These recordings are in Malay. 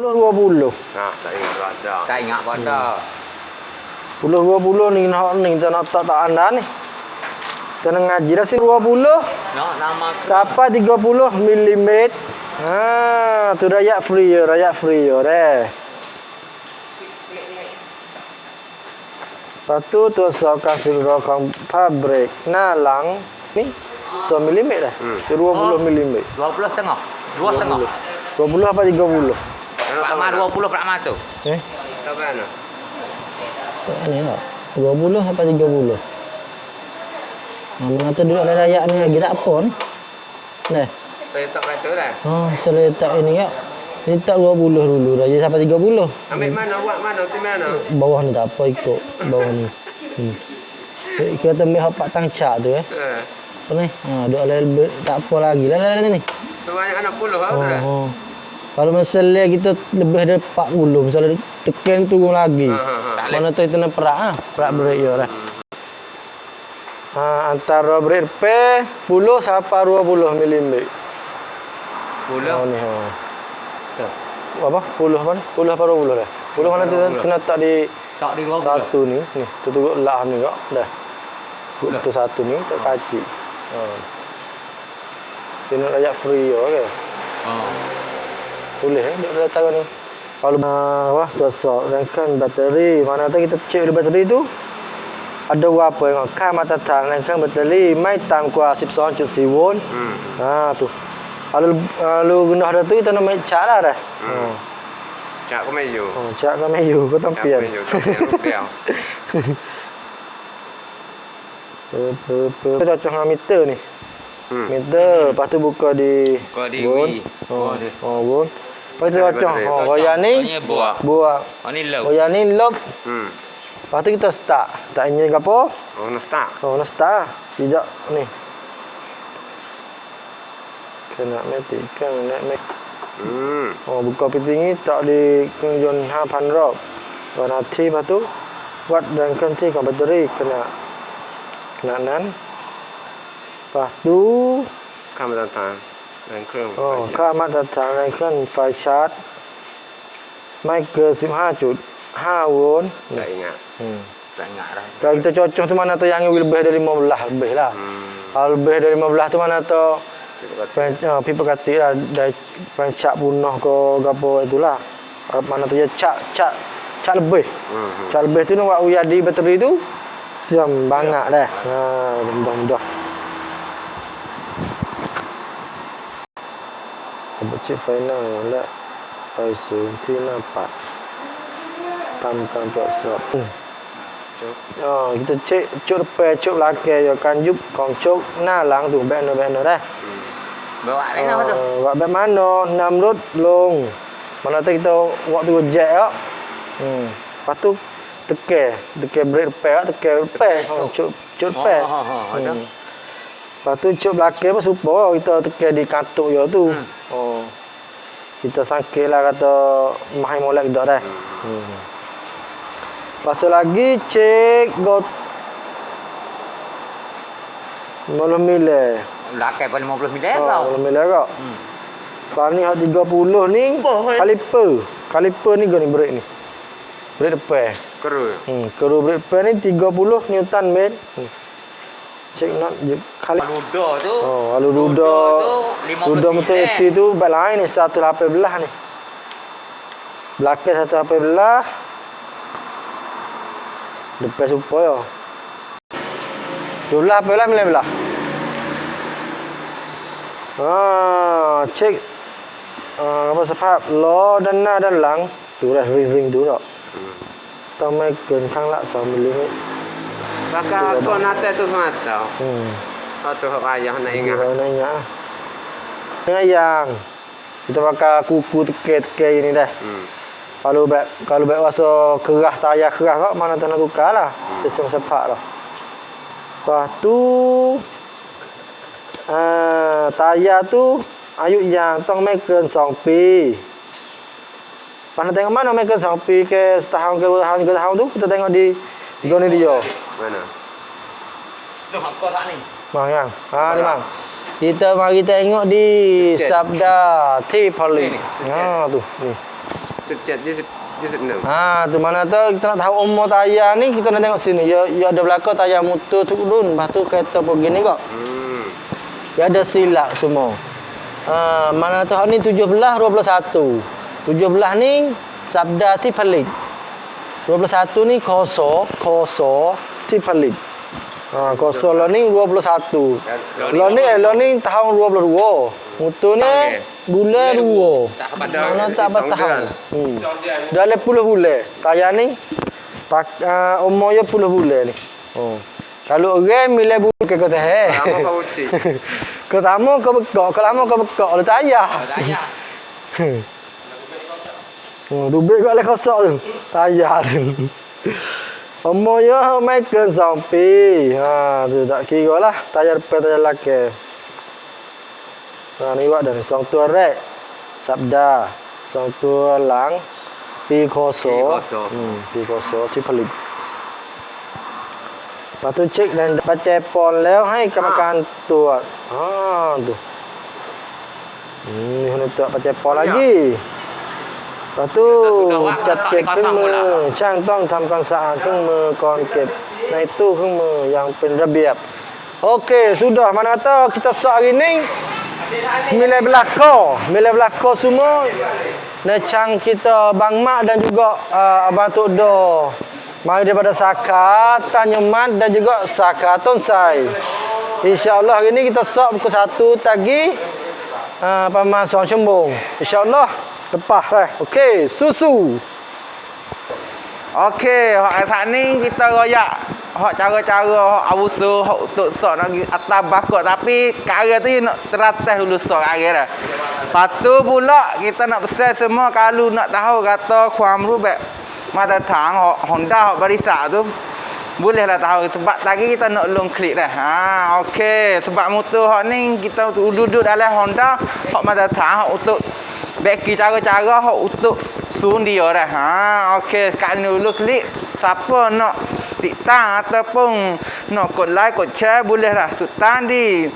Puluh dua puluh. Nah, tak ingat ada. Tak ingat pada. Puluh dua puluh ni nak ni kita nak tak tak anda ni. Kita nak ngaji dah sini dua puluh. Nak nama. Sampai tiga puluh milimeter. Ha, tu rakyat free ya, rakyat free ya deh. Lepas tu tu kasih rokok pabrik nalang ni so milimeter dah. Hmm. Tu 20 milimeter. 20 setengah. 2 setengah. 20 apa 30? Pak Ma 20 Pak Ma tu. Eh? Tak mana? Ni tak? 20 apa 30? Mana kata duduk dalam rakyat ni lagi tak apa ni. Nah. Saya tak kata dah. Oh, saya letak ini kak. Ini tak 20 dulu. Jadi sampai 30. Ambil mana, buat mana, tu mana? Bawah ni tak apa ikut. Bawah ni. Hmm. Eh, Kita ambil hak patang cak tu eh. Eh, Apa ni? Ha, duduk lebih tak apa lagi. Lah lah lah ni. tu banyak anak puluh Oh, tu dah. oh. Kalau masalah kita lebih dari 40, misalnya tekan turun lagi. Ha, ha, ha. Mana tu kita nak perak ah, perak break yo dah. Ha, antara break P 10 sampai 20 mm. 10. Oh ni ha. Tu. Apa? 10 apa ni? 10 apa 20 dah? 10 mana tu 20. kena tak di Tak di 20. satu ni. Ni, tu tu lah ni kak. Dah. Lah. Tu satu ni tak kaki. Ha. Kena rakyat free yo ke? Ha. Boleh eh, dia dah tahu ni. Kalau uh, wah tu sok rangkaian bateri. Mana tu kita cek di bateri tu. Ada apa yang kan mata tang rangkaian bateri mai tam kuah 12.4 volt. Hmm. Ha tu. Kalau kalau guna ada tu kita nak mai cak lah dah. Hmm. Cak ke meju? Oh, cak kan mayu kau Cak tampian. meju, tampian. Kita cocok dengan meter ni. Hmm. Meter, lepas tu buka di Buka di. Wii. Oh, Oh, dia. Lepas tu bateri, Oh, cocok. wayar ni ni buat. buat. Oh ni low. Wayar ni lob. Hmm. Lepas tu kita start. Start ini ke apa? Oh, nak start. Oh, nak start. Tidak ni. Kena matic kan nak make. Hmm. Oh, buka piti ni tak di kenjon ha pan rob. Wan hati lepas tu buat dan kunci kan bateri kena kena nan. Lepas tu Kamu datang. Dan krum. oh, ka mat datang dan kan file chart. Mic ke 15.5 volt. Tak ingat. Hmm. Tak ingat dah. Kalau kita cocok tu mana tu yang lebih dari 15 lebih lah. Hmm. Kalau lebih dari 15 tu mana tu Kita kata. pen uh, pipa katik lah dari pencak punah ke gapo itulah. Uh, mana tu ya cak cak cak lebih. Hmm. hmm. Cak lebih tu nak buat uyah di bateri tu siam bangak dah. Ha mudah-mudah. Buat final lah. Paisu tina pat. Tamkan buat serap. Hmm. Oh, kita cek cuk depan, cuk belakang yo kan jup kong cuk nalang tu banner banner dah. Hmm. Bawa lain apa tu? Uh, buat baik mana enam rut long. Mana tu kita buat tu jack ah. Hmm. Lepas tu tekan, tekan brake depan tekan depan. Cuk cuk depan. Ha ha ha. Lepas tu cuk belakang pun super kita tekan di katuk yo tu. Hmm. Oh. Kita sangkit lah kata mahai molek dak dah. Hmm. Lepas tu lagi cek got Malam mile. Lakai pun 50 mili Oh, kau. malam mile kak. Hmm. Lepas ni hak 30 ni kaliper. Kaliper ni gini brake ni. Brake depan. Keru. Hmm, kru brake depan ni 30 Newton meter. Hmm. Cek nak je kali. Luda tu. Oh, kalau Luda duda tu 15 duda mili. motor ET tu bak lain ni 118 ni. Belakang 118. Depan super ya. 12 apa lah milih belah. Ah, cek ah, apa sebab lo dan na dan lang tu dah ring-ring tu dah. Hmm. Tamai ken khang la 2 mm. Bakal aku nate tu semata. Hmm. Kau tu hak ayah nak Ingat. ingat. Kau nanya. Dengan yang kita pakai kuku teke-teke ini dah. Hmm. Kalau baik kalau baik rasa kerah tayar kerah kau mana tak nak tukar lah. Sistem sepak lah. Lepas tu ah, tayar tu ayuk yang tong meken song pi. Mana tengok mana meken song pi ke setahun ke dua tahun ke tahun tu kita tengok di di goni dia. Mana? Tu hak kau tak ni. Mang yang. Ha ni mang. Kita mari tengok di Tiket. Sabda T Pali. Ni, ni, Ha tu ni. 27 20 21. Ha tu mana tahu kita nak tahu umur tayar ni kita nak tengok sini. Ya ya ada belakang tayar motor tu dun. Lepas tu kereta pergi ni kok. Hmm. Ya ada silap semua. Ha mana tahu ni 17 21. 17 ni sabda ti pelik. 21 ni koso, koso ti pelik. Ha koso lo ni 21. Lo ni eh lo ni tahun 22. Motor ni bulan 2. Pada Mana tak bertahan. dia. Hmm. Dah le puluh bulan. Tayar ni pak uh, umur dia puluh bulan ni. Oh. Kalau orang milih bulan ke kata he. Kau. Kau tamu kau bekak, kau lama kau bekak le tayar. Tayar. Oh, tu beg kau le kosak tu. Tayar tu. Umur dia mai ke sampai. Ha, tu tak kira lah. Tayar depan tayar belakang. Ha, ni buat dah song tua rek. Sabda. Song tua lang. Pi koso. Pi koso. Hmm, pi koso. Ci pelik. Lepas tu cek dan baca pon แล้วให้กรรมการตรวจอ๋อ tu Hmm, ni tak baca pon lagi. Lepas tu จัดเก็บเครื่องมือ ช่างต้องทำความสะอาดเครื่องมือก่อนเก็บในตู้เครื่องมืออย่างเป็นระเบียบ Okey, sudah. Mana kata kita sak hari ni sembilan belakang. Sembilan belakang semua. Necang kita Bang Mak dan juga uh, Abang Tok Do. Mari daripada Saka, Tanyamat dan juga Saka Tonsai. InsyaAllah hari ni kita sak pukul satu pagi. Uh, Paman Suang Cembung. InsyaAllah lepas dah. Okey, susu. Okey, hak saat ni kita royak hak cara-cara hak awusu hak untuk sok nak pergi atas bakut tapi kara tu you nak teratas dulu sok kara dah. Lepas tu pula kita nak pesan semua kalau nak tahu kata kuam rubek mata tang hak Honda hak barisak tu bolehlah tahu sebab tadi kita nak long klik dah. Ha okey sebab motor hak ni kita duduk dalam Honda hak mata tang hak untuk beki cara-cara hak untuk sun dia dah. Ha okey kat ni dulu klik siapa nak tiktang ataupun nak kod like kod share boleh lah tu tadi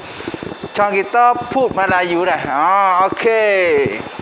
Chong kita put Melayu dah. Ha okey.